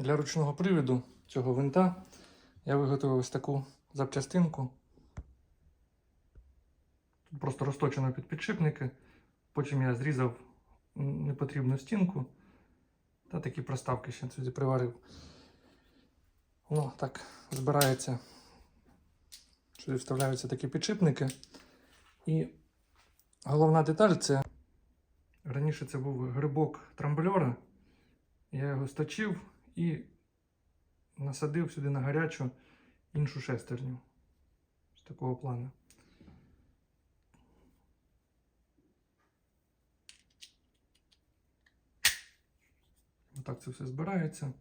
Для ручного приводу цього винта я виготовив ось таку запчастинку. Тут просто розточено під підшипники. Потім я зрізав непотрібну стінку та такі проставки ще сюди приварив. Воно так збирається. Сюди вставляються такі підшипники. І головна деталь це раніше це був грибок трамбльора. Я його сточив і насадив сюди на гарячу іншу шестерню з такого плану. Отак це все збирається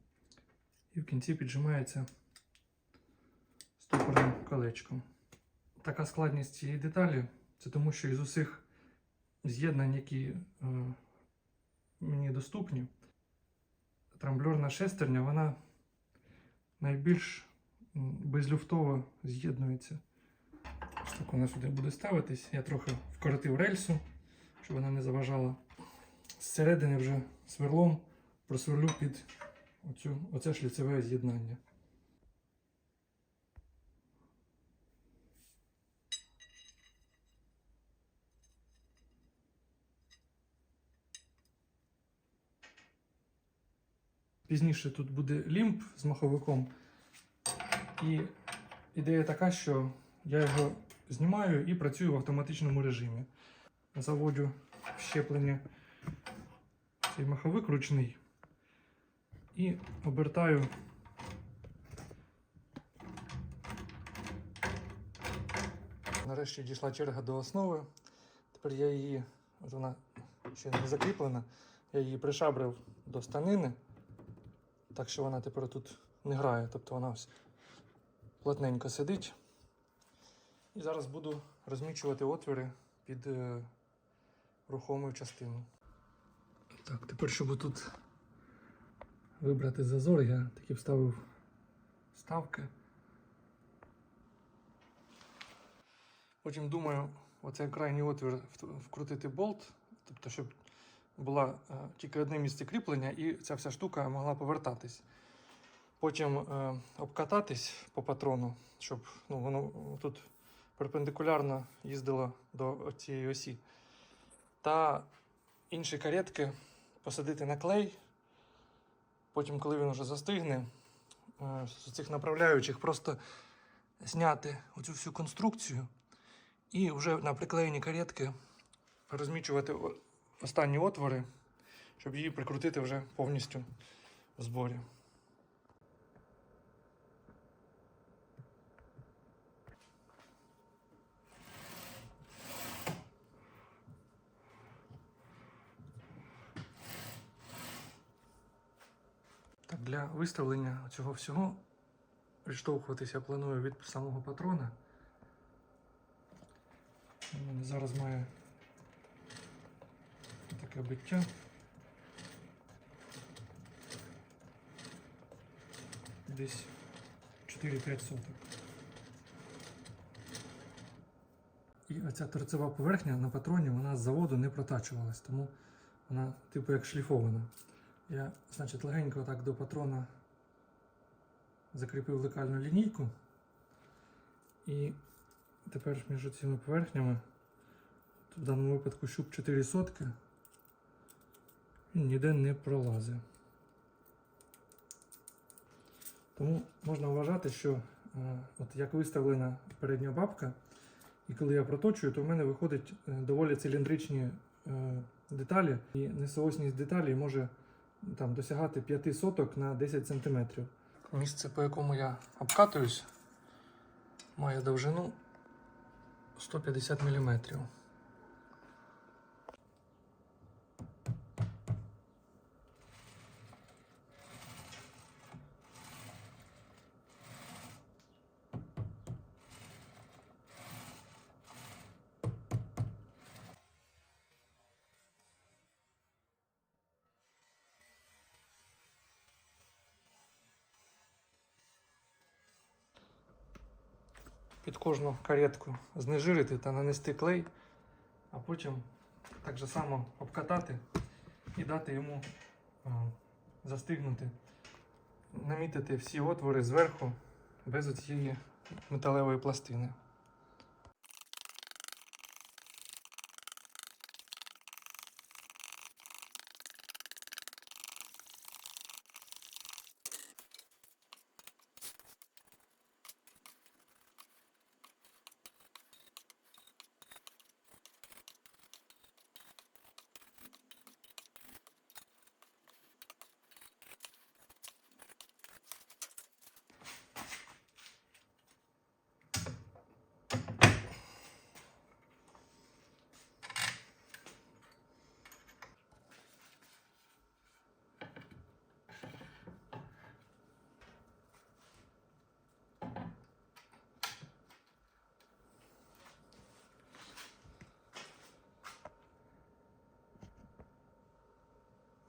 і в кінці піджимається стопорним колечком. Така складність цієї деталі це тому, що із усіх з'єднань, які е, мені доступні, трамблерна шестерня, вона найбільш безлюфтово з'єднується. Ось так вона сюди буде ставитись. Я трохи вкоротив рельсу, щоб вона не заважала. Зсередини вже сверлом просверлю під оцю, оце шліцеве з'єднання. Пізніше тут буде лімб з маховиком. І ідея така, що я його знімаю і працюю в автоматичному режимі. Заводжу щеплення цей маховик ручний і обертаю. Нарешті дійшла черга до основи. Тепер я її, от вона ще не закріплена, я її пришабрив до станини, так що вона тепер тут не грає, тобто вона ось плотненько сидить. І зараз буду розмічувати отвіри під е, рухому частину. Так, тепер, щоб тут вибрати зазор, я таки вставив ставки. Потім думаю, оцей крайній отвір вкрутити болт, тобто, щоб була е, тільки одне місце кріплення і ця вся штука могла повертатись. Потім е, обкататись по патрону, щоб ну, воно тут перпендикулярно їздило до цієї осі. Та інші каретки посадити на клей. Потім, коли він вже застигне, е, з цих направляючих просто зняти оцю всю конструкцію і вже на приклеєні каретки розмічувати останні отвори, щоб її прикрутити вже повністю в зборі. Так, для виставлення цього всього відштовхуватися планую від самого патрона. Зараз має таке биття. Десь 4-5 соток. І оця торцева поверхня на патроні вона з заводу не протачувалась, тому вона типу як шліфована. Я, значить, легенько так до патрона закріпив лекальну лінійку. І тепер між цими поверхнями, в даному випадку щуп 4 сотки, ніде не пролазить. Тому можна вважати, що е, от як виставлена передня бабка, і коли я проточую, то в мене виходить е, доволі циліндричні е, деталі, і несоосність деталей може там, досягати 5 соток на 10 см. Місце, по якому я обкатуюсь, має довжину 150 мм. Під кожну каретку знежирити та нанести клей, а потім так же само обкатати і дати йому е, застигнути намітити всі отвори зверху без оцієї металевої пластини.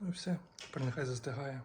Ну і все, тепер нехай застигає.